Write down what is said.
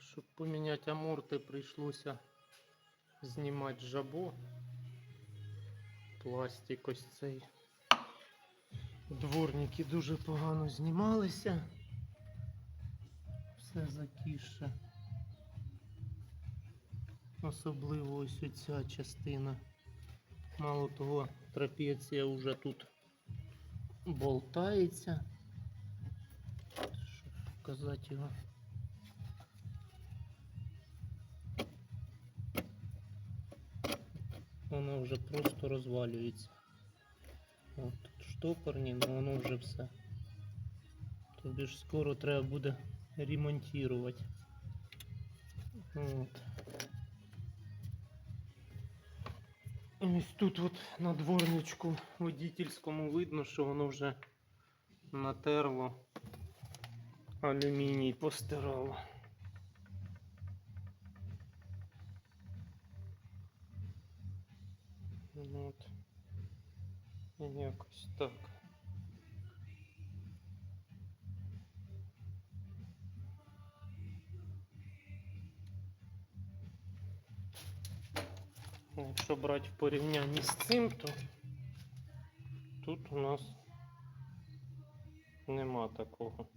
Щоб поміняти аморти, прийшлося знімати жабо. Пластик ось цей. Дворники дуже погано знімалися. Все закіше. Особливо ось оця частина. Мало того, трапеція вже тут болтається. Щоб показати його. Воно вже просто розвалюється. От тут штопорні, але воно вже все. Тобі ж скоро треба буде ремонтувати. От. Ось тут от на дворничку водительському видно, що воно вже натерло алюміній постирало. Ну От. Якось так. Якщо брати в порівнянні з цим, то тут у нас нема такого.